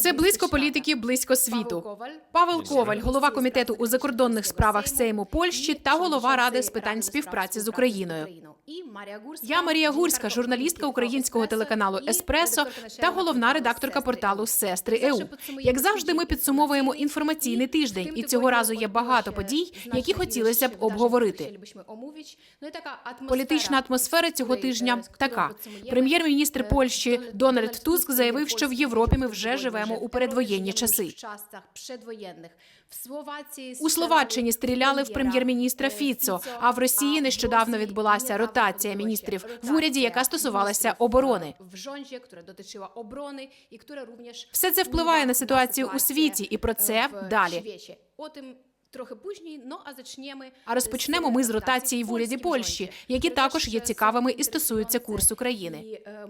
Це близько політики, близько світу. Павел Коваль, голова комітету у закордонних справах Сейму Польщі та голова ради з питань співпраці з Україною. Я Марія Гурська, журналістка українського телеканалу Еспресо та головна редакторка порталу Сестри ЕУ. Як завжди, ми підсумовуємо інформаційний тиждень, і цього разу є багато подій, які хотілося б обговорити. Політична атмосфера цього тижня така: прем'єр-міністр Польщі Дональд Туск заявив, що в Європі ми вже живемо у передвоєнні часи. У Словаччині стріляли в прем'єр-міністра Фіцо. А в Росії нещодавно відбулася ротація міністрів в уряді, яка стосувалася оборони. в жонжі, która дотичила оборони, również Все це впливає на ситуацію у світі, і про це w далі. Świecie. пужній, а później, no a zaczniemy А розпочнемо ми з ротації в уряді Польщі, які також є цікавими і стосуються курсу країни. Е,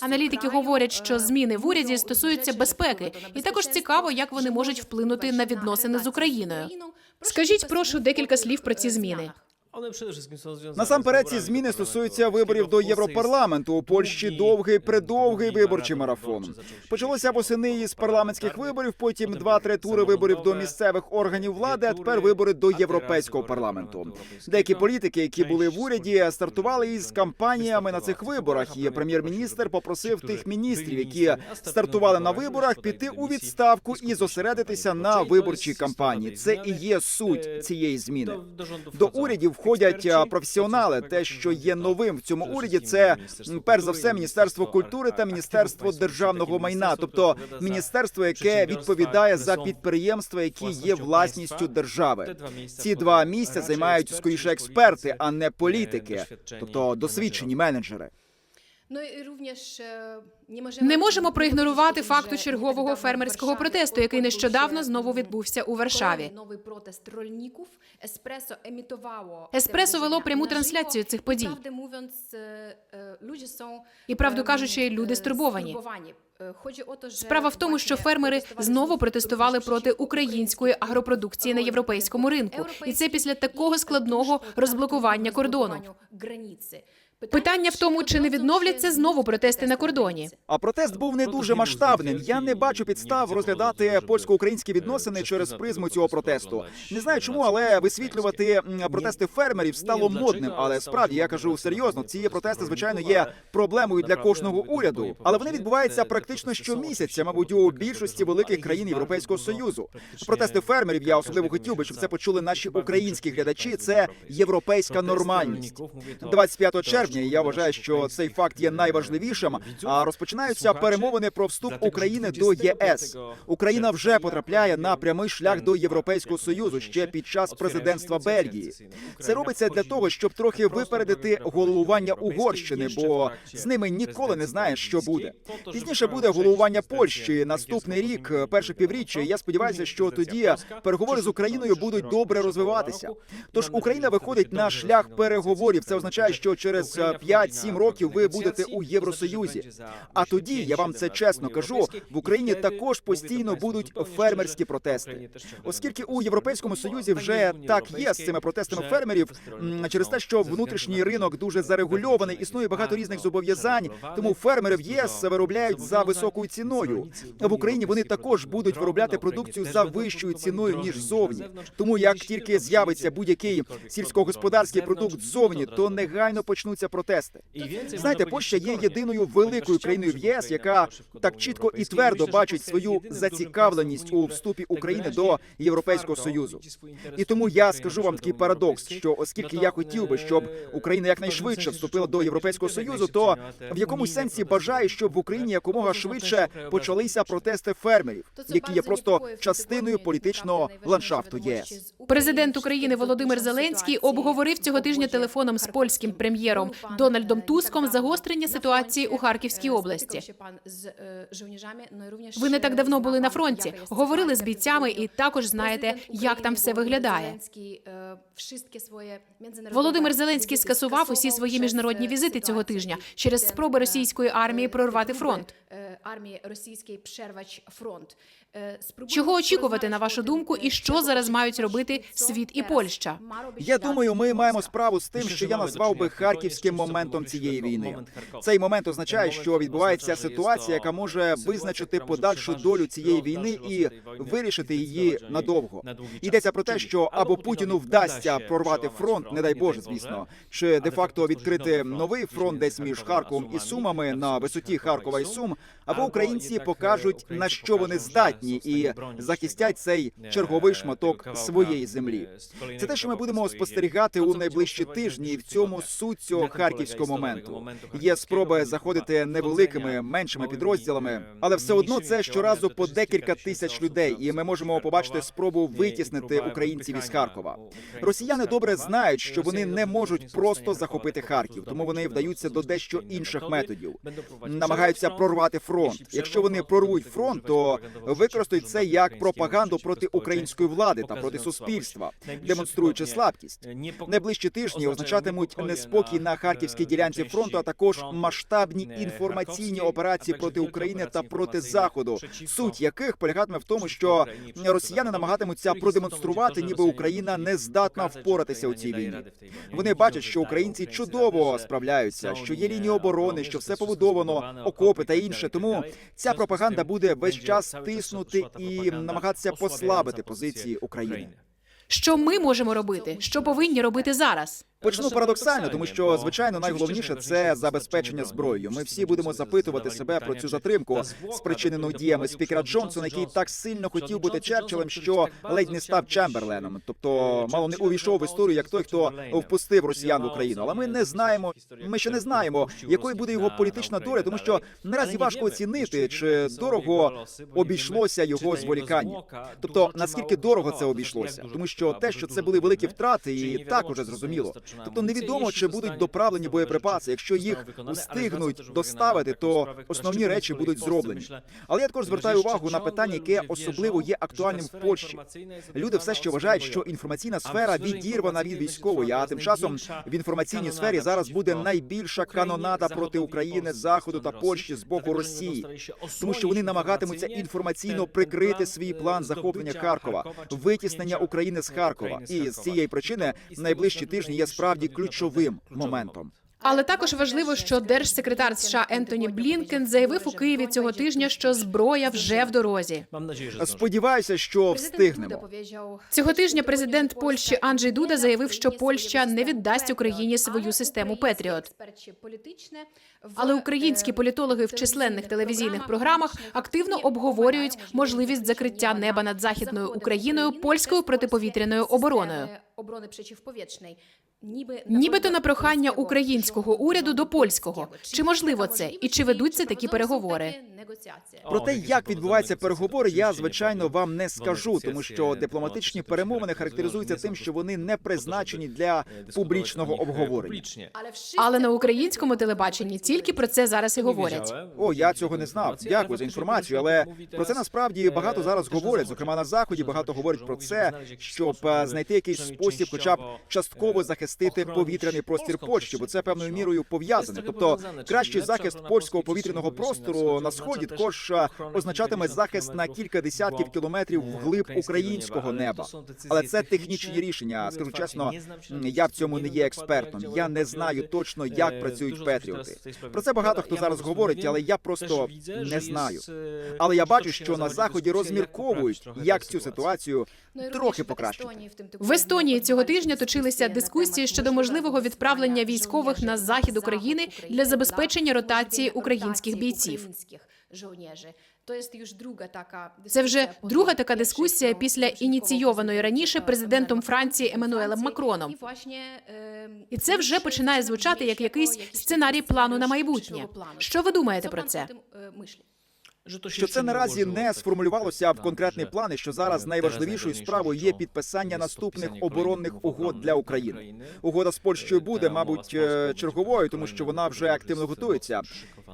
Аналітики говорять, е, що зміни в уряді ну, стосуються безпеки, і також цікаво, як вони можуть вплинути на відносини з Україною. Скажіть, прошу, декілька слів про ці е, зміни. Насамперед, ці зміни стосуються виборів до Європарламенту. У Польщі довгий, придовгий виборчий марафон. Почалося восени із парламентських виборів, потім два-три тури виборів до місцевих органів влади, а тепер вибори до європейського парламенту. Деякі політики, які були в уряді, стартували із кампаніями на цих виборах. І прем'єр-міністр попросив тих міністрів, які стартували на виборах, піти у відставку і зосередитися на виборчій кампанії. Це і є суть цієї зміни. До урядів входять професіонали. Те, що є новим в цьому уряді, це перш за все Міністерство культури та Міністерство державного майна, тобто міністерство, яке відповідає за підприємства, які є власністю держави. Ці два місця займають скоріше експерти, а не політики, тобто досвідчені менеджери. Не можемо Не можемо проігнорувати факту чергового фермерського протесту, який нещодавно знову відбувся у Варшаві. Новий протест рольників. Еспресо емітувало Еспресо вело пряму трансляцію цих подій. мовлянc, е, е, І правду кажучи, люди е, стурбовані. Е, Справа в тому, що фермери знову протестували проти української агропродукції на європейському ринку, і це після такого складного розблокування кордону. Питання в тому, чи не відновляться знову протести на кордоні. А протест був не дуже масштабним. Я не бачу підстав розглядати польсько-українські відносини через призму цього протесту. Не знаю чому, але висвітлювати протести фермерів стало модним. Але справді я кажу серйозно, ці протести, звичайно, є проблемою для кожного уряду. Але вони відбуваються практично щомісяця, мабуть, у більшості великих країн Європейського союзу. Протести фермерів я особливо хотів би, щоб це почули наші українські глядачі. Це європейська нормальність. 25 червня я вважаю, що цей факт є найважливішим. А розпочинаються перемовини про вступ України до ЄС. Україна вже потрапляє на прямий шлях до Європейського союзу ще під час президентства Бельгії. Це робиться для того, щоб трохи випередити головування Угорщини, бо з ними ніколи не знаєш, що буде. Пізніше буде головування Польщі. Наступний рік, перше півріччя. Я сподіваюся, що тоді переговори з Україною будуть добре розвиватися. Тож Україна виходить на шлях переговорів. Це означає, що через 5-7 років ви будете у Євросоюзі. А тоді я вам це чесно кажу. В Україні також постійно будуть фермерські протести, оскільки у європейському союзі вже так є з цими протестами фермерів через те, що внутрішній ринок дуже зарегульований, існує багато різних зобов'язань. Тому фермери в єС виробляють за високою ціною. В Україні вони також будуть виробляти продукцію за вищою ціною ніж зовні. Тому як тільки з'явиться будь-який сільськогосподарський продукт ззовні, то негайно почнуться протести. Знаєте, Польща є єдиною великою країною в ЄС, яка так чітко і твердо бачить свою зацікавленість у вступі України до Європейського союзу. І тому я скажу вам такий парадокс, що оскільки я хотів би, щоб Україна якнайшвидше вступила до Європейського союзу, то в якомусь сенсі бажаю, щоб в Україні якомога швидше почалися протести фермерів, які є просто частиною політичного ландшафту ЄС. Президент України Володимир Зеленський обговорив цього тижня телефоном з польським прем'єром Дональдом Туском загострення ситуації у Харківській області. Ви не так давно були на фронті, говорили з бійцями і також знаєте, як там все виглядає. Володимир Зеленський скасував усі свої міжнародні візити цього тижня через спроби російської армії прорвати фронт. е, армії przerwać фронт. Спробуємо Чого очікувати на вашу думку, і що зараз мають робити світ і Польща? Я думаю, ми маємо справу з тим, що я назвав би харківським моментом цієї війни. Цей момент означає, що відбувається ситуація, яка може визначити подальшу долю цієї війни і вирішити її надовго. Йдеться про те, що або Путіну вдасться прорвати фронт, не дай Боже, звісно, чи де факто відкрити новий фронт десь між Харковом і Сумами на висоті Харкова і Сум, або українці покажуть на що вони здатні і захистять цей черговий шматок своєї землі. Це те, що ми будемо спостерігати у найближчі тижні, і в цьому суть цього харківського моменту. Є спроби заходити невеликими меншими підрозділами, але все одно це щоразу по декілька тисяч людей, і ми можемо побачити спробу витіснити українців із Харкова. Росіяни добре знають, що вони не можуть просто захопити Харків, тому вони вдаються до дещо інших методів. Намагаються прорвати фронт. Якщо вони прорвуть фронт, то використають це як пропаганду проти української влади та проти суспільства, демонструючи слабкість. Найближчі тижні означатимуть неспокій на харківській ділянці фронту, а також масштабні інформаційні операції проти України та проти заходу, суть яких полягатиме в тому, що росіяни намагатимуться продемонструвати, ніби Україна не здатна впоратися у цій війні. Вони бачать, що українці чудово справляються, що є лінії оборони, що все побудовано, окопи та інше. Тому ця пропаганда буде весь час тиснути і намагатися послабити позиції України. Що ми можемо робити? Що повинні робити зараз? Почну парадоксально, тому що звичайно найголовніше це забезпечення зброєю. Ми всі будемо запитувати себе про цю затримку, спричинену діями спікера Джонсона, який так сильно хотів бути Черчиллем, що ледь не став Чемберленом. Тобто, мало не увійшов в історію як той, хто впустив росіян в Україну. Але ми не знаємо. Ми ще не знаємо, якою буде його політична доля, тому що наразі важко оцінити, чи дорого обійшлося його зволікання. Тобто, наскільки дорого це обійшлося, тому що те, що це були великі втрати, і так уже зрозуміло. Тобто невідомо, чи будуть доправлені боєприпаси. Якщо їх встигнуть доставити, то основні речі будуть зроблені. Але я також звертаю увагу на питання, яке особливо є актуальним в Польщі. Люди все ще вважають, що інформаційна сфера відірвана від військової. А тим часом в інформаційній сфері зараз буде найбільша канонада проти України, заходу та Польщі з боку Росії, тому що вони намагатимуться інформаційно прикрити свій план захоплення Харкова, витіснення України з Харкова. І з цієї причини найближчі тижні є справді ключовим моментом. Але також важливо, що держсекретар США Ентоні Блінкен заявив у Києві цього тижня, що зброя вже в дорозі. Сподіваюся, що встигнемо. Цього тижня президент Польщі Анджей Дуда заявив, що Польща не віддасть Україні свою систему Петріот. Але українські політологи в численних телевізійних програмах активно обговорюють можливість закриття неба над західною Україною польською протиповітряною обороною. оборони. Нібито на прохання українського уряду до польського. Чи можливо це і чи ведуться такі переговори? Про те, як відбуваються переговори, я звичайно вам не скажу, тому що дипломатичні перемовини характеризуються тим, що вони не призначені для публічного обговорення. Але на українському телебаченні тільки про це зараз і говорять. О, я цього не знав. Дякую за інформацію. Але про це насправді багато зараз говорять. Зокрема, на заході багато говорять про це, щоб е, знайти якийсь спосіб, хоча б частково захистити повітряний простір Польщі, бо це певною мірою пов'язане. Тобто, кращий захист польського повітряного простору на сході також е, означатиме захист на кілька десятків кілометрів вглиб українського неба. Але це технічні рішення. Скажу чесно, я в цьому не є експертом. Я не знаю точно, як працюють Петріоти. Про це багато хто зараз говорить, але я просто не знаю. Але я бачу, що на заході розмірковують, як цю ситуацію трохи покращити. В Естонії цього тижня точилися дискусії щодо можливого відправлення військових на захід України для забезпечення ротації українських бійців. Це вже друга така дискусія після ініційованої раніше президентом Франції Еммануелем Макроном. І це вже починає звучати як якийсь сценарій плану на майбутнє. Що ви думаєте про це? Що це наразі не сформулювалося в конкретний план, і що зараз найважливішою справою є підписання наступних оборонних угод для України. Угода з Польщею буде, мабуть, е, черговою, тому що вона вже активно готується.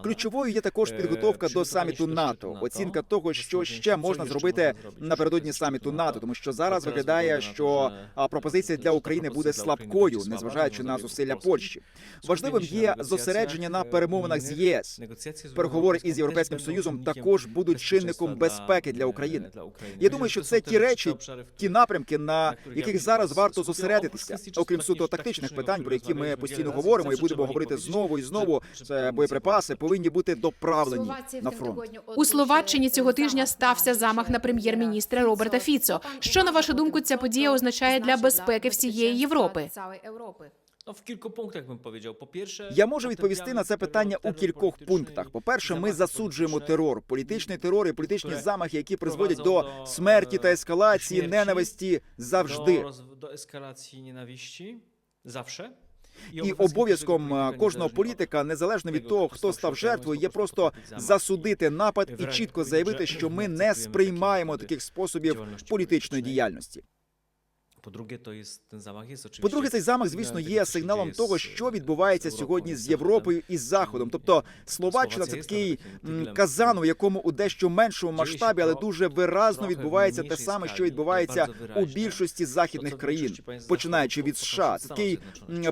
Ключовою є також підготовка до саміту НАТО, оцінка того, що ще можна зробити напередодні саміту НАТО, тому що зараз виглядає, що пропозиція для України буде слабкою, незважаючи на зусилля Польщі. Важливим є зосередження на перемовинах з ЄС. Переговори із європейським союзом також будуть чинником безпеки для України. Я думаю, що це ті речі, ті напрямки, на яких зараз варто зосередитися, окрім суто тактичних питань, про які ми постійно говоримо і будемо говорити знову і знову. Це боєприпаси повинні бути доправлені на фронт. У Словаччині цього тижня стався замах на прем'єр-міністра Роберта Фіцо. Що на вашу думку ця подія означає для безпеки всієї Європи? Ну, в кількох пунктах би powiedział. По-перше, Я можу відповісти на це питання у кількох пунктах. По перше, ми засуджуємо терор, політичний терор і політичні замахи, які призводять до смерті та ескалації ненависті завжди. До, ескалації ненависті завше. І обов'язком е, кожного політика, незалежно від того, хто став жертвою, є просто засудити напад і чітко заявити, що ми не сприймаємо таких способів політичної діяльності. По-друге, то є ten замах є очевидно. По-друге, цей замах, звісно, є сигналом того, що відбувається сьогодні з Європою і з Заходом. Тобто Словаччина це такий казан, у якому у дещо меншому масштабі, але дуже виразно відбувається те саме, що відбувається у більшості західних країн, починаючи від США. Це такий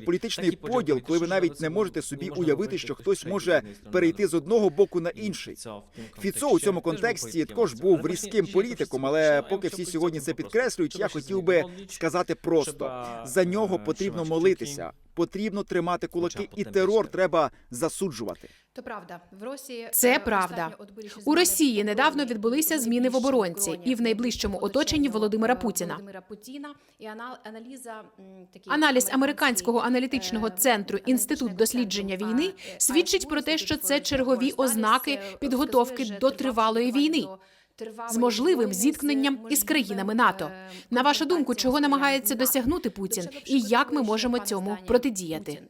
політичний поділ, коли ви навіть не можете собі уявити, що хтось може перейти з одного боку на інший. Фіцо у цьому контексті також був різким політиком, але поки всі сьогодні це підкреслюють, я хотів би сказати просто: за нього потрібно молитися, потрібно тримати кулаки, і терор треба засуджувати. То правда, в Росії Це е, правда. достатньо У Росії недавно відбулися зміни в оборонці і в найближчому оточенні Володимира Путіна. Аналіз американського аналітичного е, центру Інститут дослідження війни е, свідчить про те, що це чергові ознаки підготовки до тривалої війни з можливим зіткненням із країнами НАТО. На вашу думку, чого намагається досягнути Путін, і як ми можемо цьому протидіяти?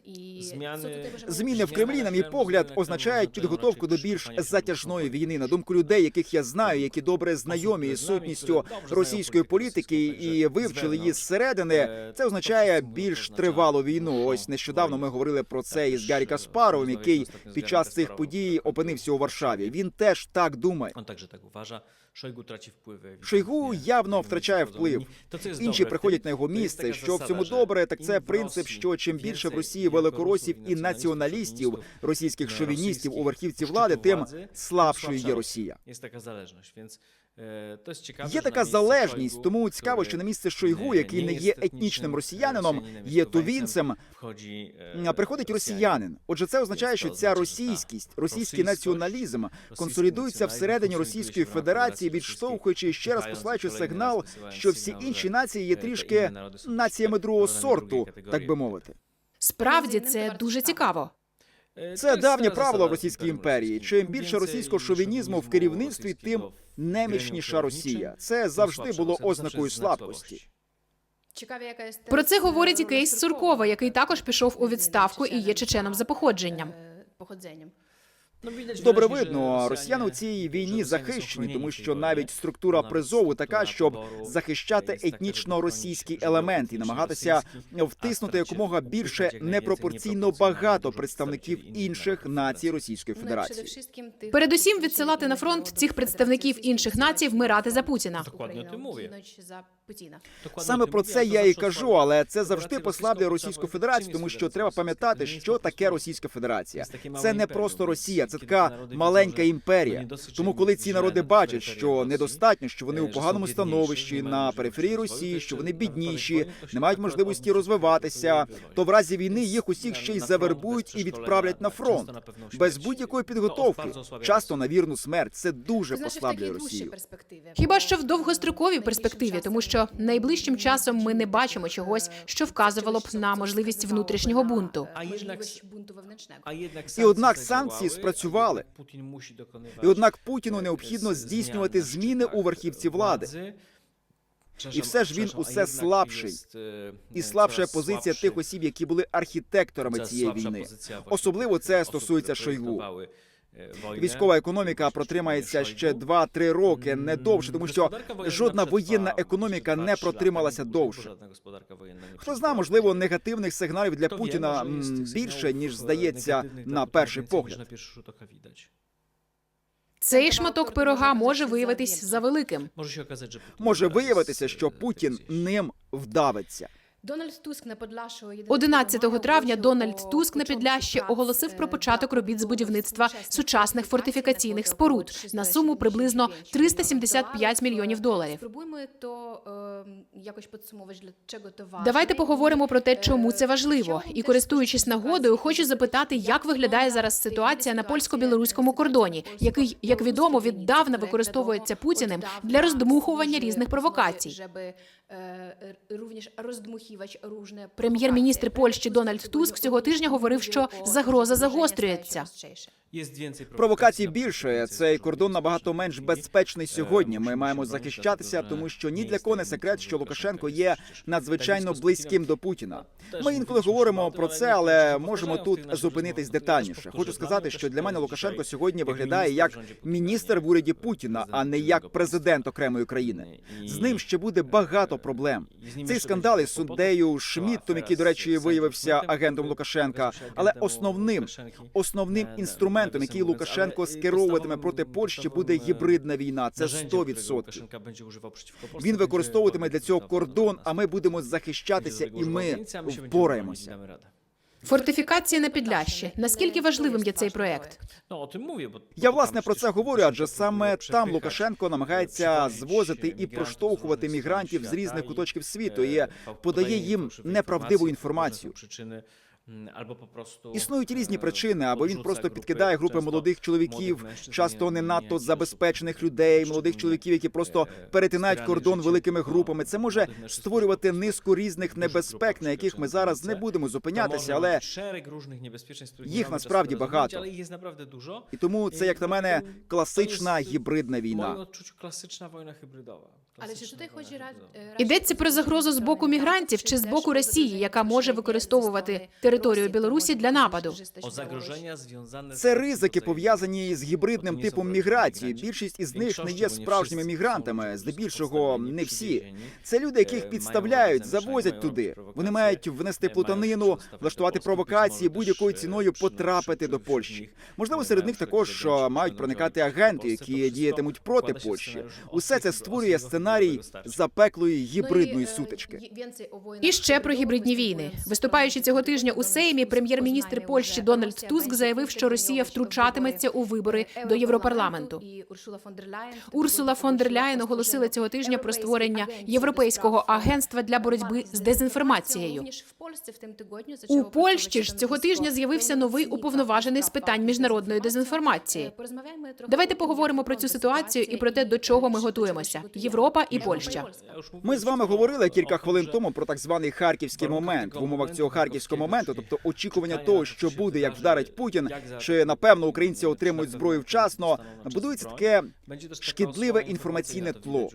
Зміни в Кремлі, на мій погляд, означають підготовку до більш затяжної війни. На думку людей, яких я знаю, які добре знайомі із сутністю російської політики і вивчили її зсередини. Це означає більш тривалу війну. Ось нещодавно ми говорили про це із Гаррі Каспаровим, який під час цих подій опинився у Варшаві. Він теж так думає. Он также так uważa. Шойгу явно втрачає вплив. Інші приходять на його місце. Що в цьому добре, так це принцип, що чим більше в Росії великоросів і націоналістів, російських шовіністів у верхівці влади, тим слабшою є Росія. Є така залежність, е, то Є така місці залежність, Шойгу, тому цікаво, що на місце Шойгу, не- який не є етнічним, е, росіянином, є тувінцем. е, Приходить росіянин. Отже, це означає, що ця російськість, російський націоналізм консолідується всередині Російської Федерації, відштовхуючи ще раз посилаючи сигнал, що всі інші нації є трішки націями другого сорту, так би мовити. Справді це дуже цікаво. Е, Це давнє правило в Російській імперії. Чим більше російського шовінізму в керівництві, тим немічніша Росія. Це завжди було ознакою слабкості. Про це говорить і кейс Суркова, Суркова, який також пішов у відставку і є чеченом за походженням. е, походженням. No, widać Добре видно, росіяни у цій війні захищені, тому що навіть структура призову така, щоб захищати етнічно російський елемент і намагатися втиснути якомога більше непропорційно багато представників інших націй. Російської Ну, Федерації. передусім Передусім відсилати на фронт цих представників інших націй вмирати за Путіна. Путіна. Саме про це я і кажу, але це завжди послаблює Російську Федерацію. Тому що треба пам'ятати, що таке Російська Федерація. Це не просто Росія, це така маленька імперія. Тому, коли ці народи бачать, що недостатньо, що вони е, у поганому становищі на периферії Росії, що вони бідніші, не мають можливості розвиватися, то в разі війни їх усіх ще й завербують і відправлять на фронт. Без будь-якої підготовки, часто на вірну смерть. Це дуже послаблює Росію. Хіба що в довгостроковій перспективі, тому що найближчим часом ми не бачимо чогось, що вказувало б на можливість внутрішнього бунту. І однак санкції спрацювали. І однак Путіну необхідно здійснювати зміни у верхівці влади. І все ж він усе слабший. e, І e, слабша позиція тих осіб, які були архітекторами цієї війни. Особливо це стосується Шойгу. Військова економіка протримається ще 2-3 роки, не довше, тому що жодна воєнна економіка не протрималася довше. Хто знає, можливо, негативних сигналів для Путіна більше ніж здається на перший погляд. Цей шматок пирога може виявитись завеликим. Може виявитися, що Путін ним вдавиться. Дональд Туск на Подлящого 11 травня Дональд Туск на Підлящі оголосив про початок робіт з будівництва сучасних фортифікаційних споруд на суму приблизно 375 мільйонів доларів. То е, якось. Давайте поговоримо про те, чому це важливо. І користуючись нагодою, хочу запитати, як виглядає зараз ситуація на польсько-білоруському кордоні, який, як відомо, віддавна використовується Путіним для роздмухування різних провокацій. Щоб е, również роздмухівач ружне Прем'єр-міністр Польщі Дональд Туск цього тижня говорив, що загроза загострюється. Провокацій більше. Цей кордон набагато менш безпечний сьогодні. Ми маємо захищатися, тому що ні для кого не секрет, що Лукашенко є надзвичайно близьким до Путіна. Ми інколи говоримо про це, але можемо тут зупинитись детальніше. Хочу сказати, що для мене Лукашенко сьогодні виглядає як міністр в уряді Путіна, а не як президент окремої країни. З ним ще буде багато проблем. Цей скандал із суддею Шмідтом, який, до речі, виявився агентом Лукашенка, але основним основним інструментом, який Лукашенко скеровуватиме проти Польщі, буде гібридна війна. Це 100%. Він використовуватиме для цього кордон, а ми будемо захищатися, і ми впораємося. Фортифікації на Підлящі. Наскільки важливим є цей проект? Я власне про це говорю, адже саме там Лукашенко намагається звозити і проштовхувати мігрантів з різних куточків світу і подає їм неправдиву інформацію. Або попросту Існують різні причини, або він просто підкидає групи молодих чоловіків, часто не надто забезпечених людей, молодих чоловіків, які просто перетинають кордон великими групами. Це може створювати низку різних небезпек, на яких ми зараз не будемо зупинятися, але їх насправді багато. але їх насправді дуже. і тому це, як на мене, класична гібридна війна. odczuciu класична війна гібридова. Але чи туди хоче рад е, Йдеться про загрозу з боку мігрантів чи з боку Росії, яка може використовувати територію Білорусі для нападу. Це ризики пов'язані з гібридним типом міграції. Більшість із них не є справжніми мігрантами, здебільшого не всі. Це люди, яких підставляють, завозять туди. Вони мають внести плутанину, влаштувати провокації, будь-якою ціною потрапити до Польщі. Можливо, серед них також мають проникати агенти, які діятимуть проти Польщі. Усе це створює сценарій запеклої Ну гібридної сутички. І ще про гібридні війни. Виступаючи цього тижня у Сеймі, прем'єр-міністр Польщі Дональд Туск заявив, що Росія втручатиметься у вибори до Європарламенту. Урсула фон дер Ляєн оголосила цього тижня про створення європейського агентства для боротьби з дезінформацією. У Польщі ж цього тижня з'явився новий уповноважений з питань міжнародної дезінформації. Давайте поговоримо про цю ситуацію і про те, до чого ми готуємося: Європа і Польща. Ми з вами говорили кілька хвилин тому про так званий харківський момент. В умовах цього харківського моменту, тобто очікування того, що буде, як вдарить Путін, чи напевно українці отримують зброю вчасно, будується таке шкідливе інформаційне тло.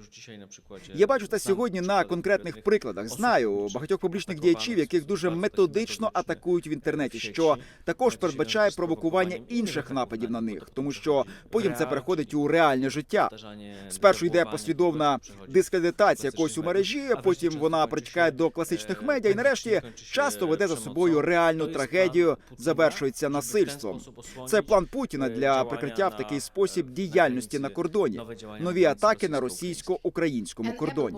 Я бачу це сьогодні на конкретних прикладах. Знаю багатьох публічних діячів, яких дуже методично атакують в інтернеті, що також передбачає провокування інших нападів на них, тому що потім це переходить у реальне життя. Спершу йде послідовна дискредитація якогось у мережі, потім вона протікає до класичних медіа, і нарешті часто веде за собою реальну трагедію, завершується насильством. Це план Путіна для прикриття в такий спосіб діяльності на кордоні. Нові атаки на російсько-українському кордоні.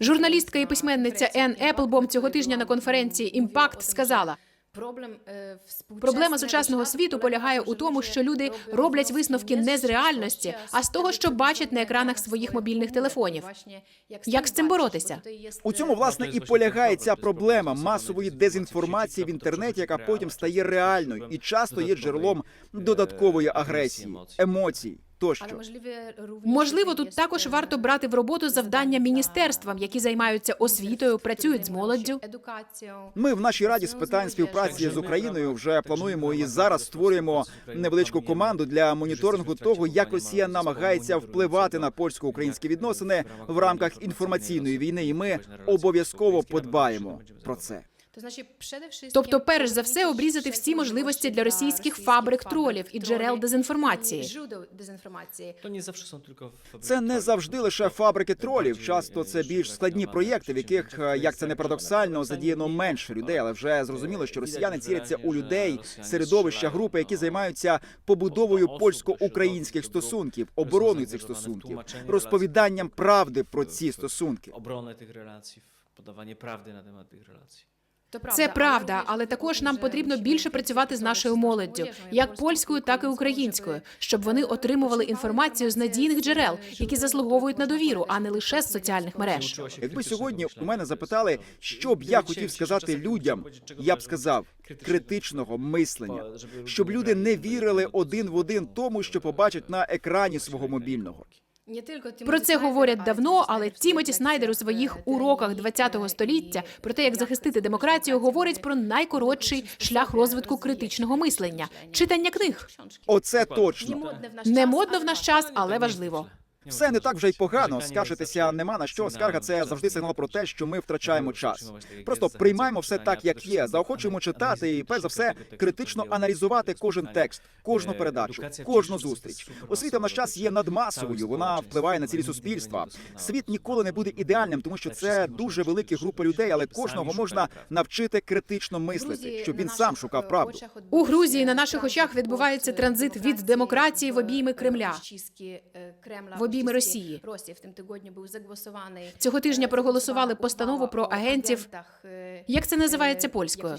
Журналістка і письменниця Ен Еплбом цього тижня на конференції Імпакт сказала: Проблема сучасного світу полягає у тому, що люди роблять висновки не з реальності, а з того, що бачать на екранах своїх мобільних телефонів. Як з цим боротися? У цьому власне і полягає ця проблема масової дезінформації в інтернеті, яка потім стає реальною і часто є джерелом додаткової агресії, емоцій тощо. Можливо, тут також варто брати в роботу завдання міністерствам, які займаються освітою, працюють з молоддю. Ми в нашій раді з питань співпраці з Україною вже плануємо і зараз створюємо невеличку команду для моніторингу того, як Росія намагається впливати на польсько-українські відносини в рамках інформаційної війни. І ми обов'язково подбаємо про це. Тобто, перш за все, обрізати всі можливості для російських фабрик тролів і джерел дезінформації. Це не завжди лише фабрики тролів. Часто це більш складні проєкти, в яких, е, як це не парадоксально, задіяно менше людей, але вже зрозуміло, що росіяни ціляться у людей, середовища, групи, які займаються побудовою польсько-українських стосунків, обороною цих стосунків, розповіданням правди про ці стосунки. Obronę tych relacji, podawanie prawdy na temat tych relacji. Це правда, але також нам потрібно більше працювати з нашою молоддю, як польською, так і українською, щоб вони отримували інформацію з надійних джерел, які заслуговують на довіру, а не лише з соціальних мереж. Якби сьогодні у мене запитали, що б я хотів сказати людям, я б сказав критичного мислення, щоб люди не вірили один в один тому, що побачать на екрані свого мобільного. Про це говорять давно, але Тімоті Снайдер у своїх уроках ХХ століття про те, як захистити демократію, говорить про найкоротший шлях розвитку критичного мислення читання книг. Оце точно. Не модно в наш час, але важливо. Все не так вже й погано. Скаржитися нема на що. Скарга це завжди сигнал про те, що ми втрачаємо час. Просто приймаємо все так, як є. Заохочуємо читати і перш за все критично аналізувати кожен текст, кожну передачу, кожну зустріч. Освіта в наш час є надмасовою. Вона впливає на цілі суспільства. Світ ніколи не буде ідеальним, тому що це дуже великі групи людей, але кожного можна навчити критично мислити, щоб він сам шукав правду. У Грузії на наших очах відбувається транзит від демократії в обійми Кремля. в обійми Росії. Цього тижня проголосували постанову про агентів. Як це називається польською?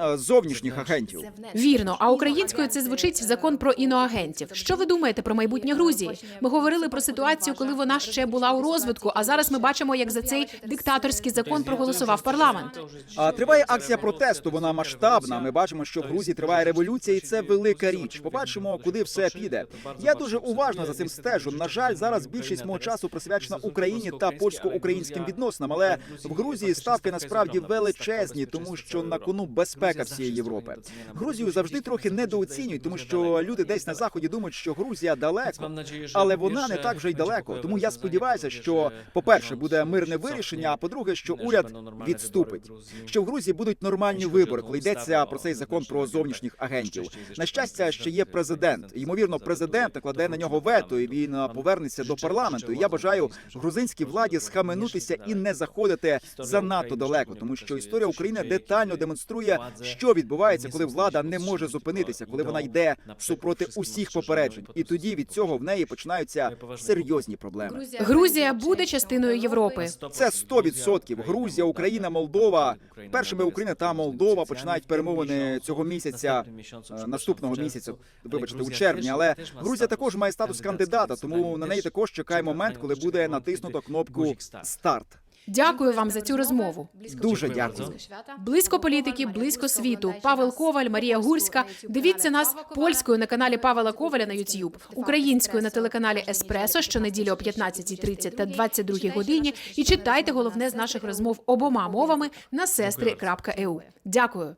Е, Зовнішніх агентів. Вірно, а українською це звучить закон про іноагентів. Що ви думаєте про майбутнє Грузії? Ми говорили про ситуацію, коли вона ще була у розвитку. А зараз ми бачимо, як за цей диктаторський закон проголосував парламент. А триває акція протесту. Вона масштабна. Ми бачимо, що в Грузії триває революція, і це велика річ. Побачимо, куди все піде. Я дуже уважно за цим стежу. На жаль, зараз більшість мого часу присвячена Україні та польсько-українським відносинам. Але в Грузії ставки насправді величезні, тому що на кону безпека всієї Європи. Грузію завжди трохи недооцінюють, тому що люди десь на заході думають, що Грузія далеко. Але вона не так вже й далеко. Тому я сподіваюся, що, по-перше, буде мирне вирішення, а по-друге, що уряд відступить. Що в Грузії будуть нормальні вибори, коли йдеться про цей закон про зовнішніх агентів. На щастя, ще є президент. Ймовірно, президент накладе на нього вето, і він а, повернеться до парламенту. І я бажаю грузинській владі схаменутися і не заходити занадто далеко, тому що історія України детально демонструє, що відбувається, коли влада не може зупинитися, коли вона йде супроти усіх попереджень, і тоді від цього в неї починаються серйозні проблеми. Грузія буде частиною Європи. Це 100%. Грузія, Україна, Молдова. Першими Україна та Молдова починають перемовини цього місяця, е, наступного місяця, вибачте, у червні. Але Грузія також має статус кандидата, тому на неї також чекає момент, коли буде натиснуто кнопку старт. Дякую вам за цю розмову. Дуже дякую. Близько політики, близько світу. Павел Коваль, Марія Гурська. Дивіться нас польською на каналі Павела Коваля на YouTube, українською на телеканалі Еспресо щонеділі о 15.30 та 22 годині. І читайте головне з наших розмов обома мовами на сестри.eu. Дякую.